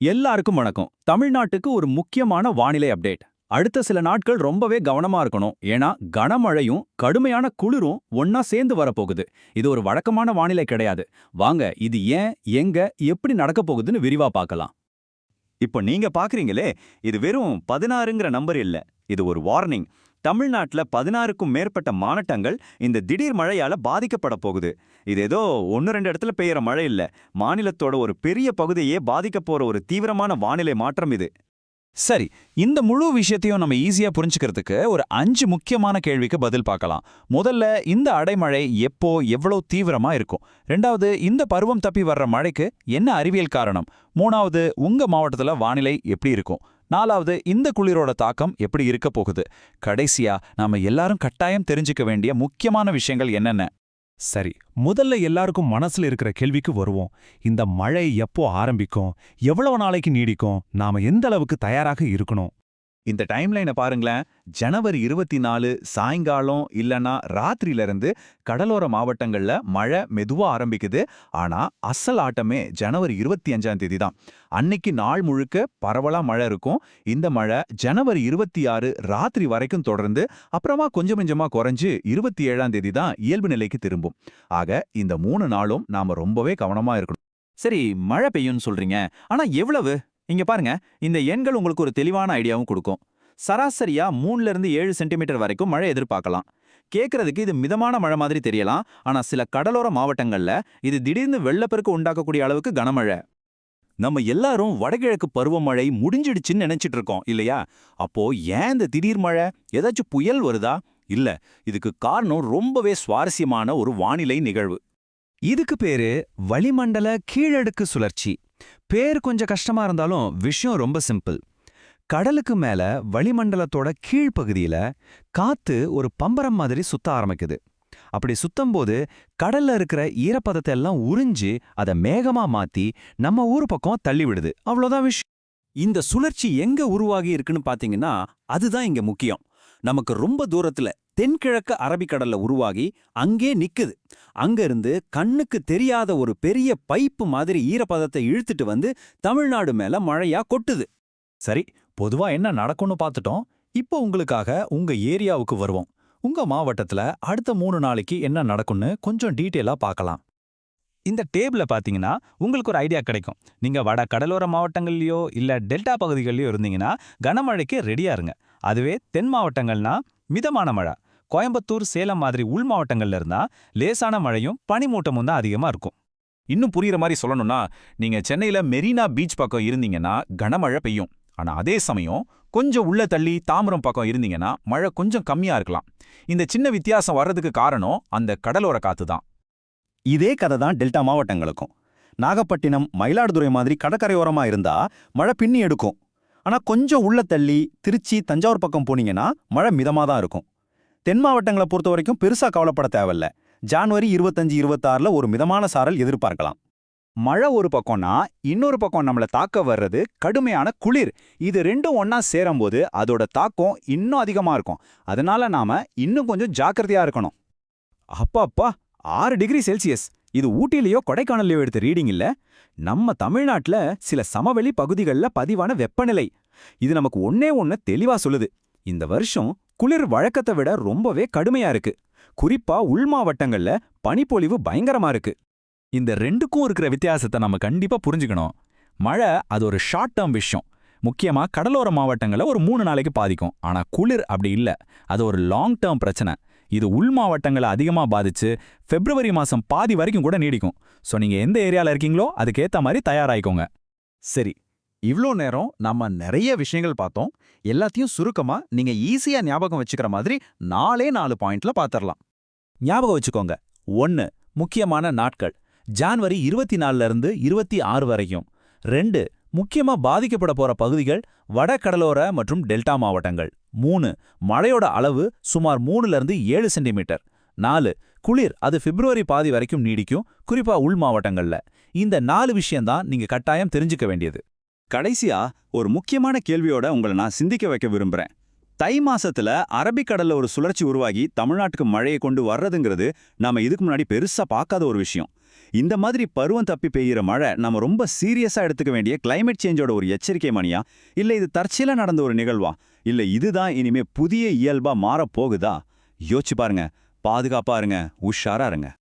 எல்லாருக்கும் வணக்கம். தமிழ்நாட்டுக்கு ஒரு முக்கியமான வானிலை அப்டேட். அடுத்த சில நாட்கள் ரொம்பவே கவனமா இருக்கணும். ஏன்னா கனமழையும் கடுமையான குளிரும் ஒன்னா சேர்ந்து வரப்போகுது. இது ஒரு வழக்கமான வானிலை கிடையாது. வாங்க இது ஏன் எங்க எப்படி நடக்க போகுதுன்னு விரிவா பார்க்கலாம். இப்போ நீங்க பாக்குறீங்களே இது வெறும் பதினாறுங்கிற நம்பர் இல்ல. இது ஒரு வார்னிங் தமிழ்நாட்டுல பதினாறுக்கும் மேற்பட்ட மாவட்டங்கள் இந்த திடீர் மழையால பாதிக்கப்பட போகுது. இது ஏதோ ஒன்னு ரெண்டு இடத்துல பெய்யற மழை இல்ல. மாநிலத்தோட ஒரு பெரிய பகுதியே பாதிக்க போகிற ஒரு தீவிரமான வானிலை மாற்றம் இது. சரி இந்த முழு விஷயத்தையும் நம்ம ஈஸியா புரிஞ்சுக்கிறதுக்கு ஒரு அஞ்சு முக்கியமான கேள்விக்கு பதில் பார்க்கலாம். முதல்ல இந்த அடைமழை எப்போ எவ்வளோ தீவிரமா இருக்கும்? ரெண்டாவது இந்த பருவம் தப்பி வர்ற மழைக்கு என்ன அறிவியல் காரணம்? மூணாவது உங்க மாவட்டத்துல வானிலை எப்படி இருக்கும்? நாலாவது இந்த குளிரோட தாக்கம் எப்படி இருக்க போகுது? கடைசியா நாம எல்லாரும் கட்டாயம் தெரிஞ்சுக்க வேண்டிய முக்கியமான விஷயங்கள் என்னென்ன? சரி முதல்ல எல்லாருக்கும் மனசுல இருக்கிற கேள்விக்கு வருவோம். இந்த மழை எப்போ ஆரம்பிக்கும்? எவ்வளவு நாளைக்கு நீடிக்கும்? நாம எந்த அளவுக்கு தயாராக இருக்கணும்? இந்த டைம்லைனை பாருங்களேன். ஜனவரி இருபத்தி நாலு சாயங்காலம் இல்லனா ராத்திரியில இருந்து கடலோர மாவட்டங்கள்ல மழை மெதுவா ஆரம்பிக்குது. ஆனா அசல் ஆட்டமே ஜனவரி இருபத்தி அஞ்சாம் தேதி தான் அன்னைக்கு நாள் முழுக்க பரவலா மழை இருக்கும். இந்த மழை ஜனவரி இருபத்தி ஆறு ராத்திரி வரைக்கும் தொடர்ந்து அப்புறமா கொஞ்சம் கொஞ்சமா குறைஞ்சு இருபத்தி ஏழாம் தேதி தான் இயல்பு நிலைக்கு திரும்பும். ஆக இந்த மூணு நாளும் நாம ரொம்பவே கவனமா இருக்கணும். சரி மழை பெய்யும்னு சொல்றீங்க. ஆனா எவ்வளவு? இங்க பாருங்க இந்த எண்கள் உங்களுக்கு ஒரு தெளிவான ஐடியாவும் கொடுக்கும். சராசரியா மூணுல இருந்து ஏழு சென்டிமீட்டர் வரைக்கும் மழை எதிர்பார்க்கலாம். கேட்கறதுக்கு இது மிதமான மழை மாதிரி தெரியலாம் ஆனா சில கடலோர மாவட்டங்கள்ல இது திடீர்னு வெள்ளப்பெருக்கு உண்டாக்கக்கூடிய அளவுக்கு கனமழை. நம்ம எல்லாரும் வடகிழக்கு பருவமழை முடிஞ்சிடுச்சுன்னு நினைச்சிட்டு இருக்கோம் இல்லையா? அப்போ ஏன் இந்த திடீர் மழை? ஏதாச்சும் புயல் வருதா? இல்ல இதுக்கு காரணம் ரொம்பவே சுவாரஸ்யமான ஒரு வானிலை நிகழ்வு. இதுக்கு பேரு வளிமண்டல கீழடுக்கு சுழற்சி. பேர் கொஞ்சம் கஷ்டமா இருந்தாலும் விஷயம் ரொம்ப சிம்பிள். கடலுக்கு மேல வளிமண்டலத்தோட கீழ்ப்பகுதியில காத்து ஒரு பம்பரம் மாதிரி சுத்த ஆரம்பிக்குது. அப்படி சுத்தம்போது கடல்ல இருக்கிற ஈரப்பதத்தை எல்லாம் உறிஞ்சு அதை மேகமா மாத்தி நம்ம ஊர் பக்கம் தள்ளி விடுது. அவ்வளவுதான் விஷயம். இந்த சுழற்சி எங்க உருவாகி இருக்குன்னு பாத்தீங்கன்னா அதுதான் இங்க முக்கியம். நமக்கு ரொம்ப தூரத்துல தென்கிழக்கு அரபிக்கடல்ல உருவாகி அங்கே நிக்குது. அங்க இருந்து கண்ணுக்கு தெரியாத ஒரு பெரிய பைப்பு மாதிரி ஈரப்பதத்தை இழுத்துட்டு வந்து தமிழ்நாடு மேல மழையா கொட்டுது. சரி பொதுவா என்ன நடக்கும்னு பார்த்துட்டோம். இப்போ உங்களுக்காக உங்க ஏரியாவுக்கு வருவோம். உங்க மாவட்டத்துல அடுத்த மூணு நாளைக்கு என்ன நடக்கும்னு கொஞ்சம் டீட்டெயிலா பார்க்கலாம். இந்த டேபிள பாத்தீங்கன்னா உங்களுக்கு ஒரு ஐடியா கிடைக்கும். நீங்க வட கடலோர மாவட்டங்கள்லயோ இல்ல டெல்டா பகுதிகளிலயோ இருந்தீங்கன்னா கனமழைக்கு ரெடியாக இருங்க. அதுவே தென் மாவட்டங்கள்னா மிதமான மழை. கோயம்புத்தூர் சேலம் மாதிரி உள் மாவட்டங்கள்ல இருந்தா லேசான மழையும் பனிமூட்டமும் தான் அதிகமா இருக்கும். இன்னும் புரியுற மாதிரி சொல்லணும்னா நீங்க சென்னையில மெரினா பீச் பக்கம் இருந்தீங்கன்னா கனமழை பெய்யும். ஆனா அதே சமயம் கொஞ்சம் உள்ள தள்ளி தாம்பரம் பக்கம் இருந்தீங்கன்னா மழை கொஞ்சம் கம்மியா இருக்கலாம். இந்த சின்ன வித்தியாசம் வர்றதுக்கு காரணம் அந்த கடலோர காத்து தான். இதே கதை தான் டெல்டா மாவட்டங்களுக்கும். நாகப்பட்டினம் மயிலாடுதுறை மாதிரி கடற்கரையோரமா இருந்தா மழை பின்னி எடுக்கும். ஆனா கொஞ்சம் உள்ள தள்ளி திருச்சி தஞ்சாவூர் பக்கம் போனீங்கன்னா மழை மிதமா தான் இருக்கும். தென் மாவட்டங்களை பொறுத்த வரைக்கும் பெருசா கவலைப்பட தேவையில்ல. ஜான்வரி இருபத்தஞ்சு இருபத்தாறில் ஒரு மிதமான சாரல் எதிர்பார்க்கலாம். மழை ஒரு பக்கம்னா இன்னொரு பக்கம் நம்மள தாக்க வர்றது கடுமையான குளிர். இது ரெண்டும் ஒன்றா சேரும்போது அதோட தாக்கம் இன்னும் அதிகமா இருக்கும். அதனால நாம இன்னும் கொஞ்சம் ஜாக்கிரதையா இருக்கணும். அப்பாப்பா ஆறு டிகிரி செல்சியஸ். இது ஊட்டிலேயோ கொடைக்கானல்லையோ எடுத்த ரீடிங் இல்ல. நம்ம தமிழ்நாட்டுல சில சமவெளி பகுதிகளில் பதிவான வெப்பநிலை. இது நமக்கு ஒன்னே ஒன்று தெளிவா சொல்லுது. இந்த வருஷம் குளிர் வழக்கத்தை விட ரொம்பவே கடுமையா இருக்கு. குறிப்பா உள் மாவட்டங்கள்ல பனிப்பொழிவு பயங்கரமா இருக்கு. இந்த ரெண்டுக்கும் இருக்கிற வித்தியாசத்தை நம்ம கண்டிப்பா புரிஞ்சுக்கணும். மழை அது ஒரு ஷார்ட் டேர்ம் விஷயம். முக்கியமா கடலோர மாவட்டங்களை ஒரு மூணு நாளைக்கு பாதிக்கும். ஆனா குளிர் அப்படி இல்ல. அது ஒரு லாங் டேர்ம் பிரச்சனை. இது உள் மாவட்டங்களை அதிகமா பாதிச்சு பிப்ரவரி மாசம் பாதி வரைக்கும் கூட நீடிக்கும். சோ நீங்க எந்த ஏரியால இருக்கீங்களோ அதுக்கேத்த மாதிரி தயாராயிக்கோங்க. சரி இவ்ளோ நேரம் நம்ம நிறைய விஷயங்கள் பார்த்தோம். எல்லாத்தையும் சுருக்கமா நீங்க ஈஸியா ஞாபகம் வச்சுக்கிற மாதிரி நாலே நாலு பாயிண்ட்ல பாத்திரலாம். ஞாபகம் வச்சுக்கோங்க. ஒன்னு முக்கியமான நாட்கள். ஜான்வரி இருபத்தி நாலுல இருந்து இருபத்தி ஆறு வரைக்கும். ரெண்டு முக்கியமா பாதிக்கப்பட போற பகுதிகள் வட கடலோர மற்றும் டெல்டா மாவட்டங்கள். மூணு மழையோட அளவு சுமார் மூணுல இருந்து ஏழு சென்டிமீட்டர். நாலு குளிர் அது பிப்ரவரி பாதி வரைக்கும் நீடிக்கும் குறிப்பா உள் மாவட்டங்கள்ல. இந்த நாலு விஷயம்தான் நீங்க கட்டாயம் தெரிஞ்சுக்க வேண்டியது. கடைசியா ஒரு முக்கியமான கேள்வியோட உங்களை நான் சிந்திக்க வைக்க விரும்புறேன். தை மாசத்துல அரபிக்கடல்ல ஒரு சுழற்சி உருவாகி தமிழ்நாட்டுக்கு மழையை கொண்டு வர்றதுங்கிறது நாம இதுக்கு முன்னாடி பெருசா பார்க்காத ஒரு விஷயம். இந்த மாதிரி பருவம் தப்பி பெய்யுற மழை நம்ம ரொம்ப சீரியஸா எடுத்துக்க வேண்டிய கிளைமேட் சேஞ்சோட ஒரு எச்சரிக்கை மணியா? இல்ல இது தற்செயலாக நடந்த ஒரு நிகழ்வா? இல்ல இதுதான் இனிமே புதிய இயல்பா மாறப் போகுதா? யோசிச்சு பாருங்க. பாதுகாப்பாக இருங்க. உஷாராக இருங்க.